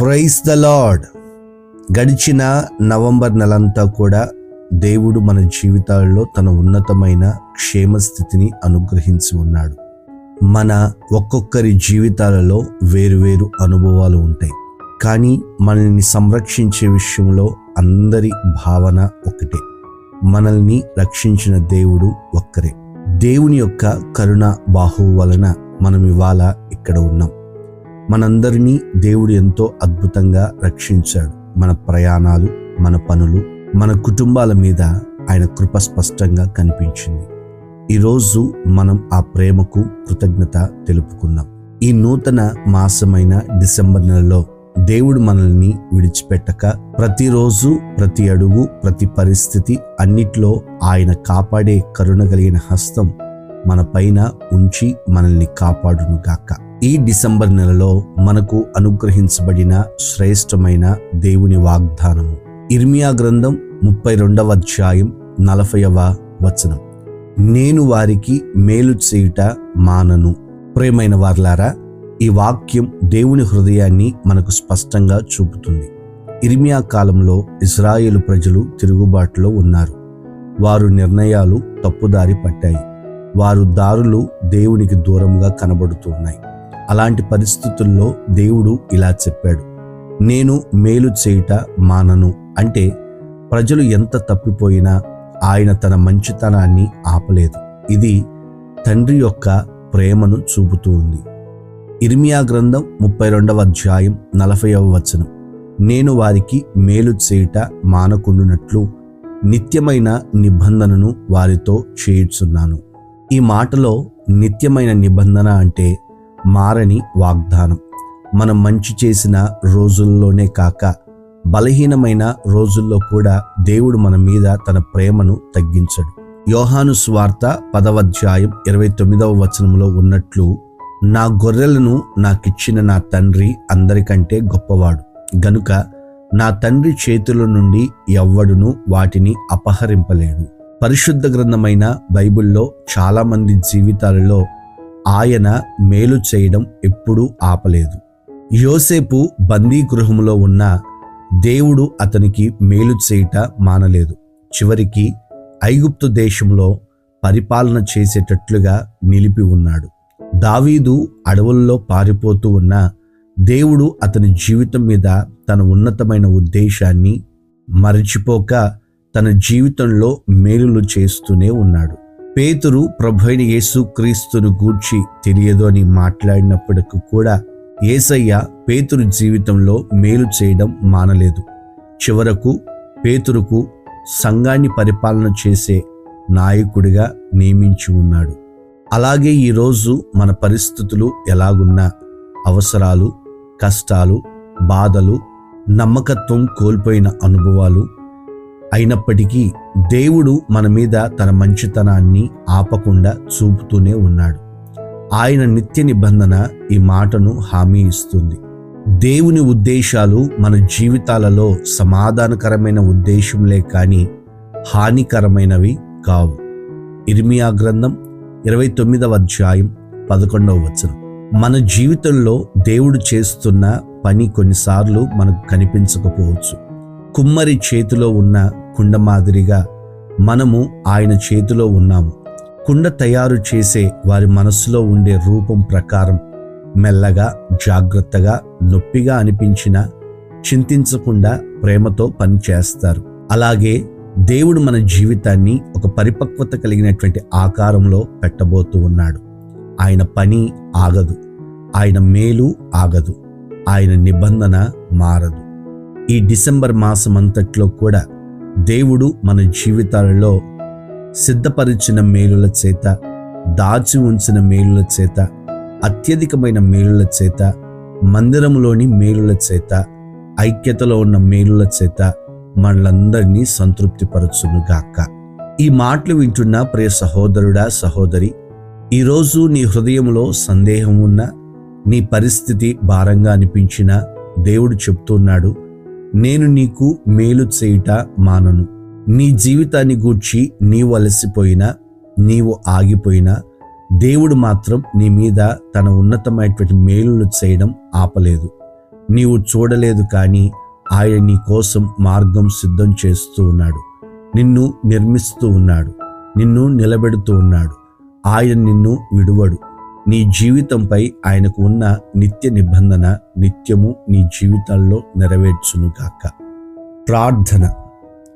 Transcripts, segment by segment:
Praise the lord. గడిచిన November నెలంతా కూడా దేవుడు మన జీవితాల్లో తన ఉన్నతమైన క్షేమ స్థితిని అనుగ్రహించి ఉన్నాడు. మన ఒక్కొక్కరి జీవితాలలో వేరువేరు అనుభవాలు ఉంటాయి. కానీ మనల్ని సంరక్షించే విషయంలో అందరి భావన ఒకటే. మనల్ని రక్షించిన దేవుడు ఒక్కరే. దేవుని యొక్క కరుణ బాహువు వలన మనం ఇవాళ ఇక్కడ ఉన్నాం. మనందరినీ దేవుడు ఎంతో అద్భుతంగా రక్షించాడు. మన ప్రయాణాలు మన పనులు మన కుటుంబాల మీద ఆయన కృప స్పష్టంగా కనిపించింది. ఈరోజు మనం ఆ ప్రేమకు కృతజ్ఞత తెలుపుకుందాం. ఈ నూతన మాసమైన డిసెంబర్ నెలలో దేవుడు మనల్ని విడిచిపెట్టక ప్రతిరోజు ప్రతి అడుగు ప్రతి పరిస్థితి అన్నిట్లో ఆయన కాపాడే కరుణ కలిగిన హస్తం మన పైన ఉంచి మనల్ని కాపాడును గాక ఈ డిసెంబర్ నెలలో మనకు అనుగ్రహించబడిన శ్రేష్టమైన దేవుని వాగ్దానము. ఇర్మియా గ్రంథం ముప్పై రెండవ అధ్యాయం నలభైవ వచనం. నేను వారికి మేలు చేయుట మానను. ప్రేమైన వార్లారా ఈ వాక్యం దేవుని హృదయాన్ని మనకు స్పష్టంగా చూపుతుంది. ఇర్మియా కాలంలో ఇజ్రాయేలు ప్రజలు తిరుగుబాటులో ఉన్నారు. వారు నిర్ణయాలు తప్పుదారి పట్టాయి. వారు దారులు దేవునికి దూరంగా కనబడుతున్నాయి అలాంటి పరిస్థితుల్లో దేవుడు ఇలా చెప్పాడు. నేను మేలు చేయుట మానను అంటే ప్రజలు ఎంత తప్పిపోయినా ఆయన తన మంచితనాన్ని ఆపలేదు. ఇది తండ్రి యొక్క ప్రేమను చూపుతూ ఉంది. ఇర్మియా గ్రంథం ముప్పై రెండవ అధ్యాయం నలభైవ వచనం. నేను వారికి మేలు చేయుట మానకుండునట్లు నిత్యమైన నిబంధనను వారితో చేయుచున్నాను. ఈ మాటలో నిత్యమైన నిబంధన అంటే మారని వాగ్దానం. మనం మంచి చేసిన రోజుల్లోనే కాక బలహీనమైన రోజుల్లో కూడా దేవుడు మన మీద తన ప్రేమను తగ్గించడు. యోహాను స్వార్త పదవధ్యాయం ఇరవై తొమ్మిదవ వచనంలో ఉన్నట్లు నా గొర్రెలను నాకిచ్చిన నా తండ్రి అందరికంటే గొప్పవాడు. గనుక నా తండ్రి చేతుల నుండి ఎవ్వడును వాటిని అపహరింపలేడు. పరిశుద్ధ గ్రంథమైన బైబిల్లో చాలామంది జీవితాలలో ఆయన మేలు చేయడం ఎప్పుడూ ఆపలేదు. యోసేపు బందీ గృహంలో ఉన్న దేవుడు అతనికి మేలు చేయుట మానలేదు. చివరికి ఐగుప్తు దేశంలో పరిపాలన చేసేటట్లుగా నిలిపి ఉన్నాడు. దావీదు అడవుల్లో పారిపోతూ ఉన్న దేవుడు అతని జీవితం మీద తన ఉన్నతమైన ఉద్దేశాన్ని మరచిపోక తన జీవితంలో మేలులు చేస్తూనే ఉన్నాడు. పేతురు ప్రభైన యేసు క్రీస్తును గూర్చి తెలియదు అని మాట్లాడినప్పటికీ కూడా ఏసయ్య పేతురు జీవితంలో మేలు చేయడం మానలేదు. చివరకు పేతురుకు సంఘాన్ని పరిపాలన చేసే నాయకుడిగా నియమించి ఉన్నాడు. అలాగే ఈరోజు మన పరిస్థితులు ఎలాగున్నా అవసరాలు కష్టాలు బాధలు నమ్మకత్వం కోల్పోయిన అనుభవాలు అయినప్పటికీ దేవుడు మన మీద తన మంచితనాన్ని ఆపకుండా చూపుతూనే ఉన్నాడు. ఆయన నిత్య నిబంధన ఈ మాటను హామీ ఇస్తుంది. దేవుని ఉద్దేశాలు మన జీవితాలలో సమాధానకరమైన ఉద్దేశంలే కానీ హానికరమైనవి కావు. ఇర్మియా గ్రంథం ఇరవై తొమ్మిదవ అధ్యాయం పదకొండవ వచనం. మన జీవితంలో దేవుడు చేస్తున్న పని కొన్నిసార్లు మనకు కనిపించకపోవచ్చు. కుమ్మరి చేతిలో ఉన్న కుండ మాదిరిగా మనము ఆయన చేతిలో ఉన్నాము. కుండ తయారు చేసే వారి మనసులో ఉండే రూపం ప్రకారం మెల్లగా జాగ్రత్తగా నొప్పిగా అనిపించిన చింతించకుండా ప్రేమతో పని చేస్తారు. అలాగే దేవుడు మన జీవితాన్ని ఒక పరిపక్వత కలిగినటువంటి ఆకారంలో పెట్టబోతూ ఉన్నాడు. ఆయన పని ఆగదు. ఆయన మేలు ఆగదు. ఆయన నిబంధన మారదు. ఈ డిసెంబర్ మాసం అంతట్లో కూడా దేవుడు మన జీవితాలలో సిద్ధపరిచిన మేలుల చేత దాచి ఉంచిన మేలుల చేత అత్యధికమైన మేలుల చేత మందిరంలోని మేలుల చేత ఐక్యతలో ఉన్న మేలుల చేత మనలందరినీ సంతృప్తిపరచునుగాక. ఈ మాటలు వింటున్న ప్రియ సహోదరుడా సహోదరి ఈరోజు నీ హృదయంలో సందేహం ఉన్న నీ పరిస్థితి భారంగా అనిపించిన దేవుడు చెప్తున్నాడు. నేను నీకు మేలు చేయుట మానను. నీ జీవితాన్ని గూర్చి నీవు అలసిపోయినా నీవు ఆగిపోయినా దేవుడు మాత్రం నీ మీద తన ఉన్నతమైనటువంటి మేలులు చేయడం ఆపలేదు. నీవు చూడలేదు కానీ ఆయన నీ కోసం మార్గం సిద్ధం చేస్తూ ఉన్నాడు. నిన్ను నిర్మిస్తూ ఉన్నాడు. నిన్ను నిలబెడుతూ ఉన్నాడు. ఆయన నిన్ను విడువడు. నీ జీవితంపై ఆయనకు ఉన్న నిత్య నిబంధన నిత్యము నీ జీవితాల్లో నెరవేర్చునుగాక. ప్రార్థన.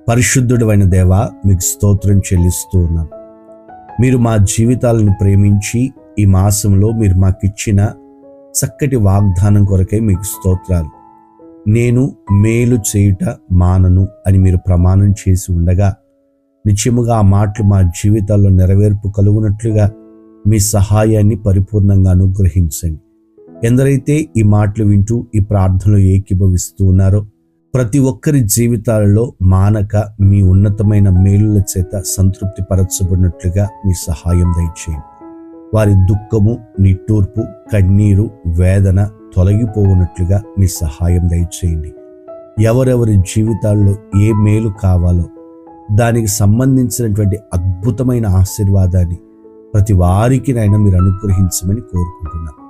పరిశుద్ధుడైన దేవ మీకు స్తోత్రం చెల్లిస్తూ ఉన్నాం. మీరు మా జీవితాలను ప్రేమించి ఈ మాసంలో మీరు మాకిచ్చిన చక్కటి వాగ్దానం కొరకై మీకు స్తోత్రాలు. నేను మేలు చేయుట మానను అని మీరు ప్రమాణం చేసి ఉండగా నిత్యముగా ఆ మాటలు మా జీవితాల్లో నెరవేర్పు కలుగునట్లుగా మీ సహాయాన్ని పరిపూర్ణంగా అనుగ్రహించండి. ఎందరైతే ఈ మాటలు వింటూ ఈ ప్రార్థనలో ఏకీభవిస్తూ ఉన్నారో ప్రతి ఒక్కరి జీవితాలలో మానక మీ ఉన్నతమైన మేలుల చేత సంతృప్తి పరచబడినట్లుగా మీ సహాయం దయచేయండి. వారి దుఃఖము నిట్టూర్పు కన్నీరు వేదన తొలగిపోవునట్లుగా మీ సహాయం దయచేయండి. ఎవరెవరి జీవితాల్లో ఏ మేలు కావాలో దానికి సంబంధించినటువంటి అద్భుతమైన ఆశీర్వాదాన్ని ప్రతి వారికి నైనా మీరు అనుగ్రహించమని కోరుకుంటున్నాను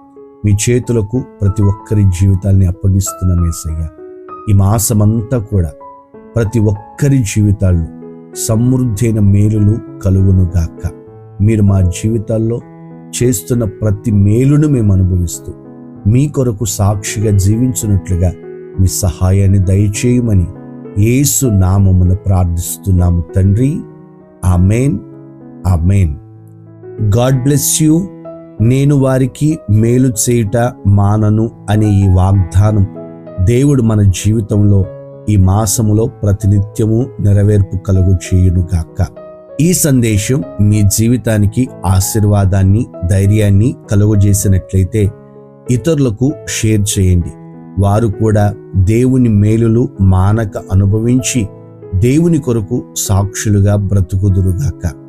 మీ చేతులకు ప్రతి ఒక్కరి జీవితాల్ని అప్పగిస్తున్నాం ఏసయ్యా. ఈ మాసమంతా కూడా ప్రతి ఒక్కరి జీవితాల్లో సమృద్ధి అయిన మేలులు కలుగునుగాక మీరు మా జీవితాల్లో చేస్తున్న ప్రతి మేలును మేము అనుభవిస్తూ మీ కొరకు సాక్షిగా జీవించినట్లుగా మీ సహాయాన్ని దయచేయమని యేసు నామమున ప్రార్థిస్తున్నాము తండ్రి. ఆ మెయిన్ ఆ మెయిన్ గాడ్ బ్లెస్ యూ. నేను వారికి మేలు చేయుట మానను అనే ఈ వాగ్దానం దేవుడు మన జీవితంలో ఈ మాసములో ప్రతినిత్యము నెరవేర్పు కలుగు చేయునుగాక ఈ సందేశం మీ జీవితానికి ఆశీర్వాదాన్ని ధైర్యాన్ని కలుగజేసినట్లయితే ఇతరులకు షేర్ చేయండి. వారు కూడా దేవుని మేలులు మానక అనుభవించి దేవుని కొరకు సాక్షులుగా బ్రతుకుదురుగాక